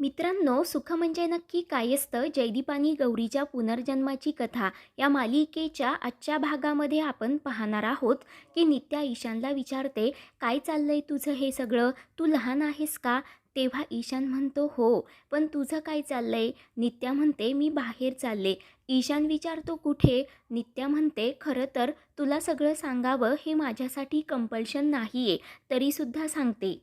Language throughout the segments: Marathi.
मित्रांनो सुख म्हणजे नक्की काय असतं? जयदीपानी गौरीच्या पुनर्जन्माची कथा या मालिकेच्या आजच्या भागामध्ये आपण पाहणार आहोत की नित्या ईशानला विचारते काय चाललंय तुझं हे सगळं? तू लहान आहेस का? तेव्हा ईशान म्हणतो हो पण तुझं काय चाललंय? नित्या म्हणते मी बाहेर चालले. ईशान विचारतो कुठे? नित्या म्हणते खरं तर तुला सगळं सांगावं हे माझ्यासाठी कंपल्शन नाही आहे तरीसुद्धा सांगते.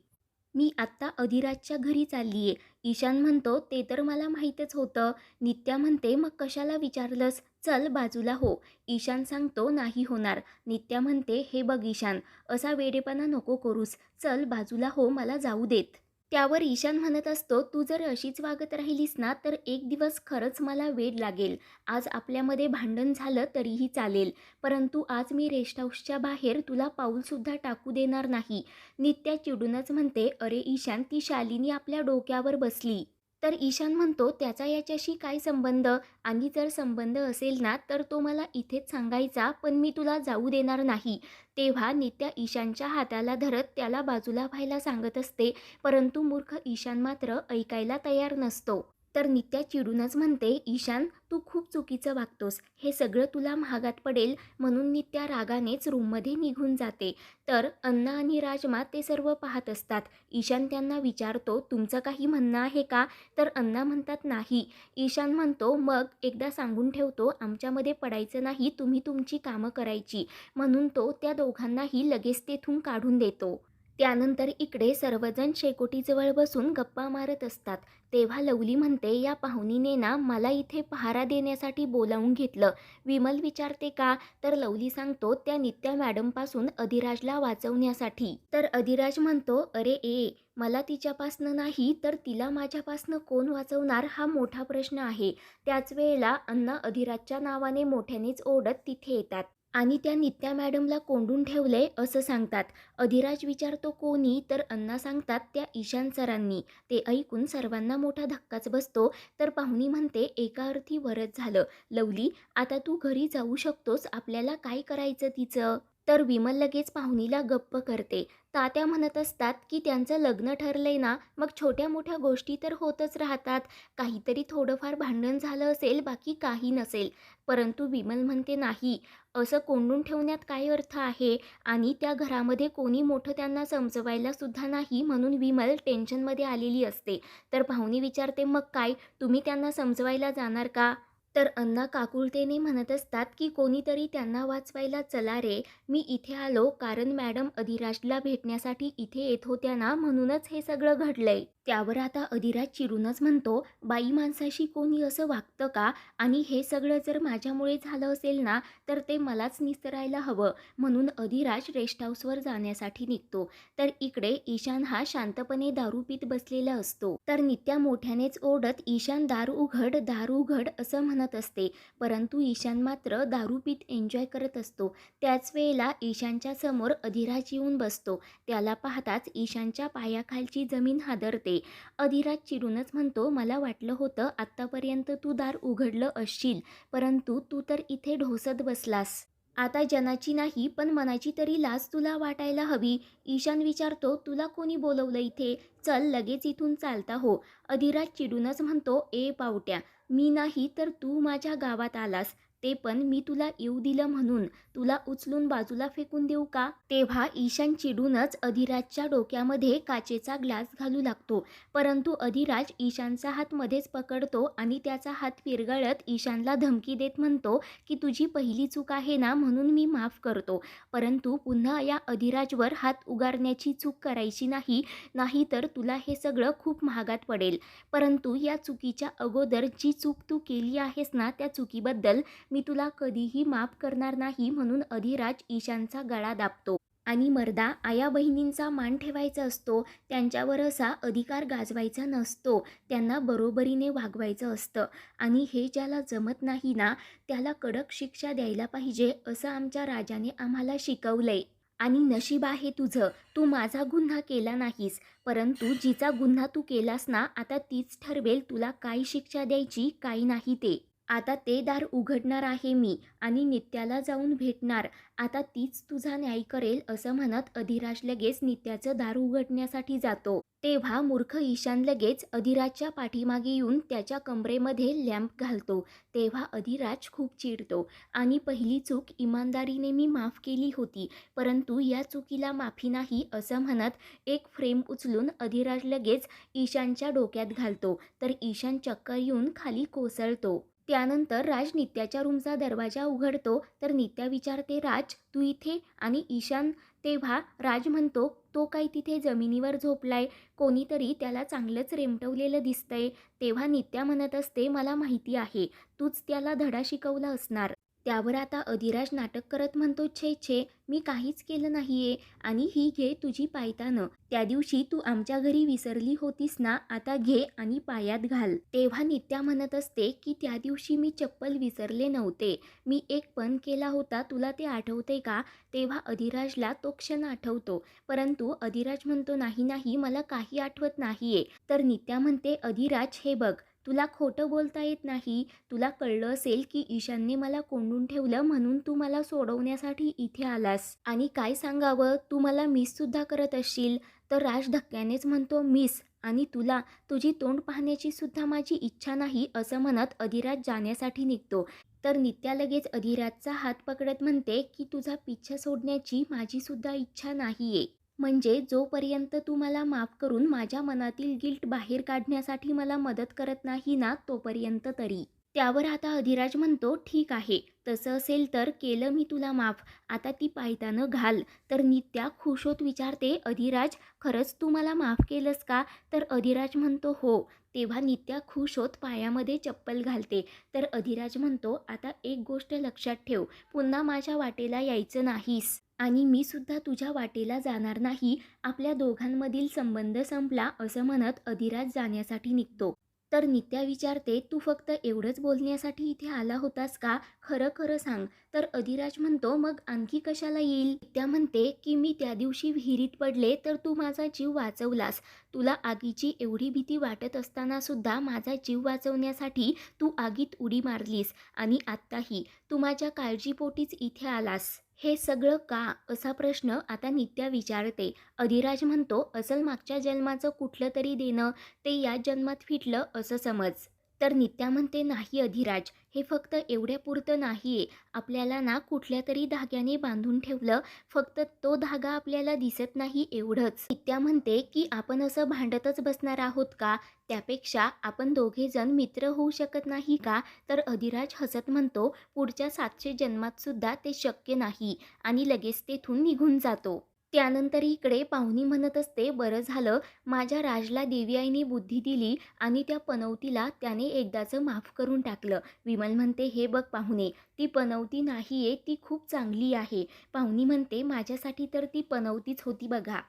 मी आत्ता अधिराजच्या घरी चालली आहे ईशान म्हणतो ते तर मला माहीतच होतं. नित्या म्हणते मग कशाला विचारलंस? चल बाजूला हो. ईशान सांगतो नाही होणार. नित्या म्हणते हे बघ ईशान असा वेडेपणा नको करूस. चल बाजूला हो मला जाऊ देत. त्यावर ईशान म्हणत असतो तू जर अशीच वागत राहिलीस ना तर एक दिवस खरंच मला वेड लागेल. आज आपल्यामध्ये भांडण झालं तरीही चालेल. परंतु आज मी रेस्ट हाऊसच्या बाहेर तुला पाऊलसुद्धा टाकू देणार नाही. नित्या चिडूनच म्हणते अरे ईशान ती शालिनी आपल्या डोक्यावर बसली. तर ईशान म्हणतो त्याचा याच्याशी काय संबंध? आणि जर संबंध असेल ना तर तो मला इथेच सांगायचा पण मी तुला जाऊ देणार नाही. तेव्हा नित्या ईशानच्या हाताला धरत त्याला बाजूला व्हायला सांगत असते परंतु मूर्ख ईशान मात्र ऐकायला तयार नसतो. तर नित्या चिडूनच म्हणते ईशान तू खूप चुकीचं वागतोस. हे सगळं तुला महागात पडेल म्हणून नित्या रागानेच रूममध्ये निघून जाते. तर अन्ना आणि राजमा ते सर्व पाहत असतात. ईशान त्यांना विचारतो तुमचं काही म्हणणं आहे का? तर अन्ना म्हणतात नाही. ईशान म्हणतो मग एकदा सांगून ठेवतो आमच्यामध्ये पडायचं नाही तुम्ही तुमची कामं करायची. म्हणून तो त्या दोघांनाही लगेच तेथून काढून देतो. त्यानंतर इकडे सर्वजण शेकोटीजवळ बसून गप्पा मारत असतात. तेव्हा लवली म्हणते या पाहुणीने ना मला इथे पहारा देण्यासाठी बोलावून घेतलं. विमल विचारते का? तर लवली सांगतो त्या नित्या मॅडमपासून अधिराजला वाचवण्यासाठी. तर अधिराज म्हणतो अरे ए मला तिच्यापासनं नाही तर तिला माझ्यापासनं कोण वाचवणार? हा मोठा प्रश्न आहे. त्याच वेळेला अण्णा अधिराजच्या नावाने मोठ्यानेच ओढत तिथे येतात. आणि त्या नित्या मॅडमला कोंडून ठेवले असं सांगतात. अधिराज विचारतो कोणी? तर अण्णा सांगतात त्या ईशान सरांनी. ते ऐकून सर्वांना मोठा धक्काच बसतो. तर पाहुणी म्हणते एका अर्थी वरच झालं. लवली आता तू घरी जाऊ शकतोस. आपल्याला काय करायचं तिचं? तर विमल लगेच पाहुणीला गप्प करते. तात्या म्हणत असतात की त्यांचं लग्न ठरलंय ना मग छोट्या मोठ्या गोष्टी तर होतच राहतात. काहीतरी थोडंफार भांडण झालं असेल बाकी काही नसेल. परंतु विमल म्हणते नाही असं कोंडून ठेवण्यात काय अर्थ आहे? आणि त्या घरामध्ये कोणी मोठं त्यांना समजवायला सुद्धा नाही म्हणून विमल टेन्शनमध्ये आलेली असते. तर पाहुणी विचारते मग काय? तुम्ही त्यांना समजवायला जाणार का? तर अण्णा काकुळतेने म्हणत असतात की कोणीतरी त्यांना वाचवायला चला रे मी इथे आलो कारण मॅडम अधिराजला भेटण्यासाठी इथे येत होत्या ना म्हणूनच हे सगळं घडलंय. त्यावर आता अधिराज चिरूनच म्हणतो बाई माणसाशी कोणी असं वागतं का? आणि हे सगळं जर माझ्यामुळे झालं असेल ना तर ते मलाच निसरायला हवं. म्हणून अधिराज रेस्ट हाऊसवर जाण्यासाठी निघतो. तर इकडे ईशान हा शांतपणे दारू पीत बसलेला असतो. तर नित्या मोठ्यानेच ओढत ईशान दारू उघड दारू उघड असं म्हणत असते. परंतु ईशान मात्र दारू पीत एन्जॉय करत असतो. त्याच वेळेला ईशानच्या समोर अधिराज येऊन बसतो. त्याला पाहताच ईशानच्या पायाखालची जमीन हादरते. अधिराज चिडूनच म्हणतो मला वाटलं होतं आत्तापर्यंत तू दार उघडलं असशील परंतु तू तर इथे ढोसत बसलास. आता जनाची नाही पण मनाची तरी लाज तुला वाटायला हवी. ईशान विचारतो तुला कोणी बोलवलं इथे? चल लगेच इथून चालता हो. अधिराज चिडूनच म्हणतो ए पावट्या मी नाही तर तू माझ्या गावात आलास. ते पण मी तुला येऊ दिलं म्हणून. तुला उचलून बाजूला फेकून देऊ का? तेव्हा ईशान चिडूनच अधिराजच्या डोक्यामध्ये काचेचा ग्लास घालू लागतो. परंतु अधिराज ईशानचा हात मध्येच पकडतो आणि त्याचा हात विरगळत ईशानला धमकी देत म्हणतो की तुझी पहिली चूक आहे ना म्हणून मी माफ करतो. परंतु पुन्हा या अधिराजवर हात उगारण्याची चूक करायची नाही नाही तर तुला हे सगळं खूप महागात पडेल. परंतु या चुकीच्या अगोदर जी चूक तू केली आहेस ना त्या चुकीबद्दल मी तुला कधीही माफ करणार नाही म्हणून अधिराज ईशानचा गळा दाबतो. आणि मर्दा आया बहिणींचा मान ठेवायचा असतो त्यांच्यावर असा अधिकार गाजवायचा नसतो त्यांना बरोबरीने वागवायचं असतं. आणि हे ज्याला जमत नाही ना त्याला कडक शिक्षा द्यायला पाहिजे असं आमच्या राजाने आम्हाला शिकवलंय. आणि नशीब आहे तुझं तू माझा गुन्हा केला नाहीस. परंतु जिचा गुन्हा तू केलास ना आता तीच ठरवेल तुला काय शिक्षा द्यायची काय नाही ते. आता ते दार उघडणार आहे मी आणि नित्याला जाऊन भेटणार. आता तीच तुझा न्याय करेल असं म्हणत अधिराज लगेच नित्याचं दार उघडण्यासाठी जातो. तेव्हा मूर्ख ईशान लगेच अधिराजच्या पाठीमागे येऊन त्याच्या कमरेमध्ये लॅम्प घालतो. तेव्हा अधिराज खूप चिडतो. आणि पहिली चूक इमानदारीने मी माफ केली होती परंतु या चुकीला माफी नाही असं म्हणत एक फ्रेम उचलून अधिराज लगेच ईशानच्या डोक्यात घालतो. तर ईशान चक्कर येऊन खाली कोसळतो. त्यानंतर राज नित्याच्या रूमचा दरवाजा उघडतो तर नित्या विचारते राज तू इथे? आणि ईशान तेव्हा राज म्हणतो तो काही तिथे जमिनीवर झोपलाय? कोणीतरी त्याला चांगलंच रेमटवलेलं दिसतंय. तेव्हा नित्या म्हणत असते मला माहिती आहे तूच त्याला धडा शिकवला असणार. त्यावर आता अधिराज नाटक करत म्हणतो छे छे मी काहीच केलं नाहीये आणि ही घे तुझी पायतानं. त्या दिवशी तू आमच्या घरी विसरली होतीस ना आता घे आणि पायात घाल. तेव्हा नित्या म्हणत असते की त्या दिवशी मी चप्पल विसरले नव्हते. मी एक पण केला होता. तुला ते आठवते का? तेव्हा अधिराजला तो क्षण आठवतो. परंतु अधिराज म्हणतो नाही नाही मला काही आठवत नाहीये. तर नित्या म्हणते अधिराज हे बघ तुला खोटं बोलता येत नाही. तुला कळलं असेल की ईशानने मला कोंडून ठेवलं म्हणून तू मला सोडवण्यासाठी इथे आलास. आणि काय सांगावं? तू मला मिससुद्धा करत असशील. तर राज धक्क्यानेच म्हणतो मिस आणि तुला तुझी तोंड पाहण्याची सुद्धा माझी इच्छा नाही असं म्हणत अधिराज जाण्यासाठी निघतो. तर नित्या लगेच अधिराजचा हात पकडत म्हणते की तुझा पिच्छा सोडण्याची माझीसुद्धा इच्छा नाही आहे म्हणजे जोपर्यंत तू मला माफ करून माझ्या मनातील गिल्ट बाहेर काढण्यासाठी मला मदत करत नाही ना तोपर्यंत तरी. त्यावर आता अधिराज म्हणतो ठीक आहे तसं असेल तर केलं मी तुला माफ. आता ती पायतानं घाल. तर नित्या खुश होत विचारते अधिराज खरंच तू मला माफ केलंस का? तर अधिराज म्हणतो हो. तेव्हा नित्या खुश होत पायामध्ये चप्पल घालते. तर अधिराज म्हणतो आता एक गोष्ट लक्षात ठेव. पुन्हा माझ्या वाटेला यायचं नाहीस. आणि मी सुद्धा तुझ्या वाटेला जाणार नाही आपल्या दोघांमधील संबंध संपला असं म्हणत अधिराज जाण्यासाठी निघतो. तर नित्या विचारते तू फक्त एवढंच बोलण्यासाठी इथे आला होतास का? खरं खरं सांग. तर अधिराज म्हणतो मग आणखी कशाला येईल? नित्या म्हणते की मी त्या दिवशी विहिरीत पडले तर तू माझा जीव वाचवलास. तुला आगीची एवढी भीती वाटत असताना सुद्धा माझा जीव वाचवण्यासाठी तू आगीत उडी मारलीस आणि आत्ताही तू माझ्या काळजीपोटीच इथे आलास. हे सगळं का? असा प्रश्न आता नित्या विचारते. अधिराज म्हणतो असल मागच्या जन्माचं कुठलं तरी देणं ते या जन्मात फिटलं असं समज. तर नित्या म्हणते नाही अधिराज हे फक्त एवढ्यापुरतं नाही आहे आपल्याला ना कुठल्या तरी धाग्याने बांधून ठेवलं फक्त तो धागा आपल्याला दिसत नाही एवढंच. नित्या म्हणते की आपण असं भांडतच बसणार आहोत का? त्यापेक्षा आपण दोघेजण मित्र होऊ शकत नाही का? तर अधिराज हसत म्हणतो पुढच्या सातशे जन्मातसुद्धा ते शक्य नाही. आणि लगेच तेथून निघून जातो. त्यानंतर इकडे पाहुणी म्हणत असते बरं झालं माझ्या राजला देवी आईने बुद्धी दिली आणि त्या पनवतीला त्याने एकदाचं माफ करून टाकलं. विमल म्हणते हे बघ पाहुणे ती पनवती नाही आहे ती खूप चांगली आहे. पाहुणी म्हणते माझ्यासाठी तर ती पनवतीच होती बघा.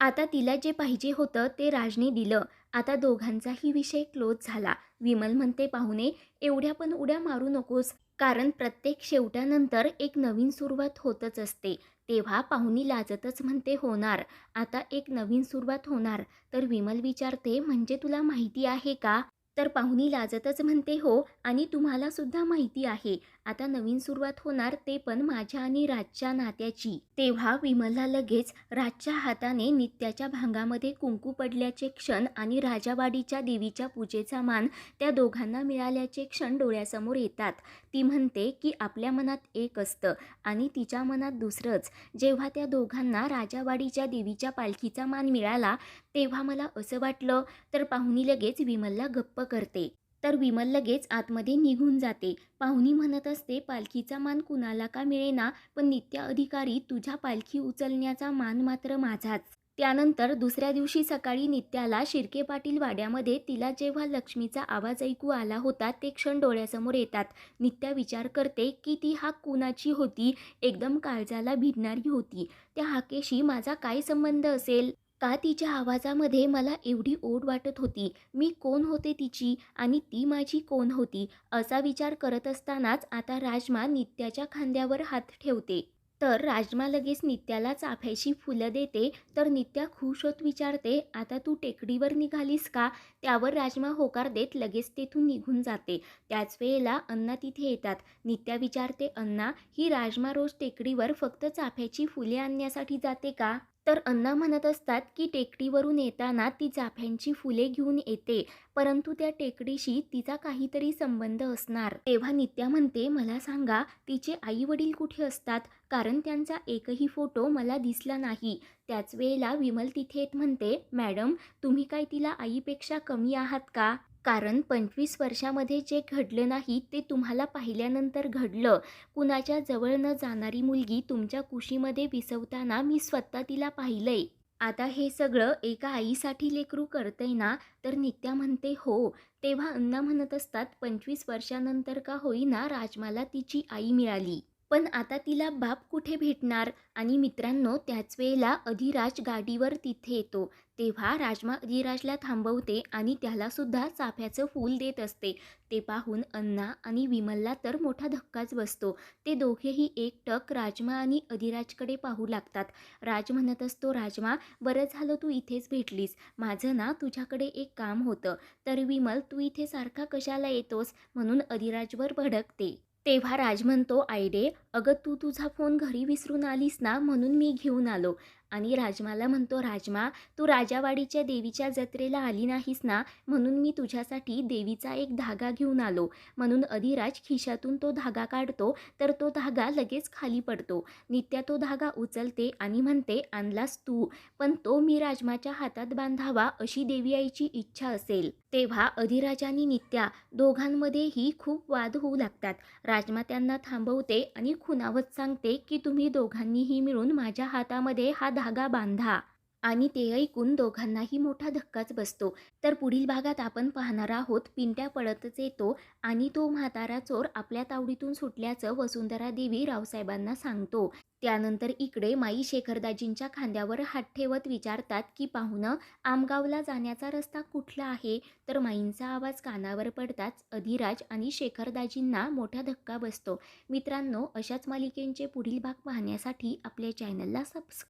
आता तिला जे पाहिजे होतं ते राजने दिलं. आता दोघांचाही विषय क्लोज झाला. विमल म्हणते पाहुणे एवढ्या पण उड्या मारू नकोस. कारण प्रत्येक शेवटानंतर एक नवीन सुरुवात होतच असते. तेव्हा पाहुणी लाजतच म्हणते होणार. आता एक नवीन सुरुवात होणार. तर विमल विचारते म्हणजे तुला माहिती आहे का? तर पाहुणी लाजतच म्हणते हो आणि तुम्हाला सुद्धा माहिती आहे. आता नवीन सुरुवात होणार ते पण माझ्या आणि राजच्या नात्याची. तेव्हा विमलला लगेच राजच्या हाताने नित्याच्या भांगामध्ये कुंकू पडल्याचे क्षण आणि राजावाडीच्या देवीच्या पूजेचा मान त्या दोघांना मिळाल्याचे क्षण डोळ्यासमोर येतात. ती म्हणते की आपल्या मनात एक असतं आणि तिच्या मनात दुसरंच. जेव्हा त्या दोघांना राजावाडीच्या देवीच्या पालखीचा मान मिळाला तेव्हा मला असं वाटलं. तर पाहुणी लगेच विमलला गप्प करते. तर विमल लगेच आतमध्ये निघून जाते. पाहुणी म्हणत असते पालखीचा मान कुणाला का मिळेना? पण नित्य अधिकारी तुझ्या पालखी उचलण्याचा मान मात्र माझाच. त्यानंतर दुसऱ्या दिवशी सकाळी नित्याला शिर्के पाटील वाड्यामध्ये तिला जेव्हा लक्ष्मीचा आवाज ऐकू आला होता ते क्षण डोळ्यासमोर येतात. नित्या विचार करते की ती हाक कुणाची होती? एकदम काळजाला भिडणारी होती. त्या हाकेशी माझा काय संबंध असेल? का तिच्या आवाजामध्ये मला एवढी ओढ वाटत होती? मी कोण होते तिची आणि ती माझी कोण होती? असा विचार करत असतानाच आता राजमा नित्याच्या खांद्यावर हात ठेवते. तर राजमा लगेच नित्याला चाफ्याची फुलं देते. तर नित्या खुश होत विचारते आता तू टेकडीवर निघालीस का? त्यावर राजमा होकार देत लगेच तेथून निघून जाते. त्याच वेळेला अण्णा तिथे येतात. नित्या विचारते अण्णा ही राजमा रोज टेकडीवर फक्त चाफ्याची फुले आणण्यासाठी जाते का? तर अण्णा म्हणत असतात की टेकडीवरून येताना ती चाफ्यांची फुले घेऊन येते परंतु त्या टेकडीशी तिचा काहीतरी संबंध असणार. तेव्हा नित्या म्हणते मला सांगा तिचे आई वडील कुठे असतात? कारण त्यांचा एकही फोटो मला दिसला नाही. त्याच वेळेला विमल तिथे येत म्हणते मॅडम तुम्ही काय तिला आईपेक्षा कमी आहात का? कारण पंचवीस वर्षामध्ये जे घडलं नाही ते तुम्हाला पाहिल्यानंतर घडलं. कुणाच्या जवळ न जाणारी मुलगी तुमच्या कुशीमध्ये विसवताना मी स्वतः तिला पाहिलंय. आता हे सगळं एका आईसाठी लेकरू करतंय ना तर नित्या म्हणते हो. तेव्हा अण्णा म्हणत असतात पंचवीस वर्षानंतर का होईना राजमाला तिची आई मिळाली. पण आता तिला बाप कुठे भेटणार? आणि मित्रांनो त्याच वेळेला अधिराज गाडीवर तिथे येतो. तेव्हा राजमा अधिराजला थांबवते आणि त्यालासुद्धा चाफ्याचं फूल देत असते. ते पाहून अन्ना आणि विमलला तर मोठा धक्काच बसतो. ते दोघेही एकटक राजमा आणि अधिराजकडे पाहू लागतात. राज म्हणत असतो राजमा बरं झालं तू इथेच भेटलीस. माझं ना तुझ्याकडे एक काम होतं. तर विमल तू इथे सारखा कशाला येतोस? म्हणून अधिराजवर भडकते. तेव्हा राज म्हणतो आयडे अगं तू तुझा फोन घरी विसरून आलीस ना म्हणून मी घेऊन आलो. आणि राजमाला म्हणतो राजमा तू राजावाडीच्या देवीच्या जत्रेला आली नाहीस ना? म्हणून मी तुझ्यासाठी देवीचा एक धागा घेऊन आलो. म्हणून अधिराज खिशातून तो धागा काढतो तर तो धागा लगेच खाली पडतो. नित्या तो धागा उचलते आणि म्हणते आणलास तू. पण तो मी राजमाच्या हातात बांधावा अशी देवी आईची इच्छा असेल. तेव्हा अधिराज आणि नित्या दोघांमध्येही खूप वाद होऊ लागतात. राजमा त्यांना थांबवते आणि खुनावत सांगते की तुम्ही दोघांनीही मिळून माझ्या हातामध्ये हा धागा बांधा आणि ते ऐकून दोघांनाही मोठा धक्काच बसतो. तर पुढील भागात आपण पाहणार आहोत पिंट्या पळतच येतो आणि तो म्हातारा चोर आपल्या तावडीतून सुटल्याचं वसुंधरा देवी रावसाहेबांना सांगतो. त्यानंतर इकडे माई शेखरदाजींच्या खांद्यावर हात ठेवत विचारतात की पाहुणं आमगावला जाण्याचा रस्ता कुठला आहे? तर माईंचा आवाज कानावर पडताच अधिराज आणि शेखरदाजींना मोठा धक्का बसतो. मित्रांनो अशाच मालिकेंचे पुढील भाग पाहण्यासाठी आपल्या चॅनलला सबस्क्राईब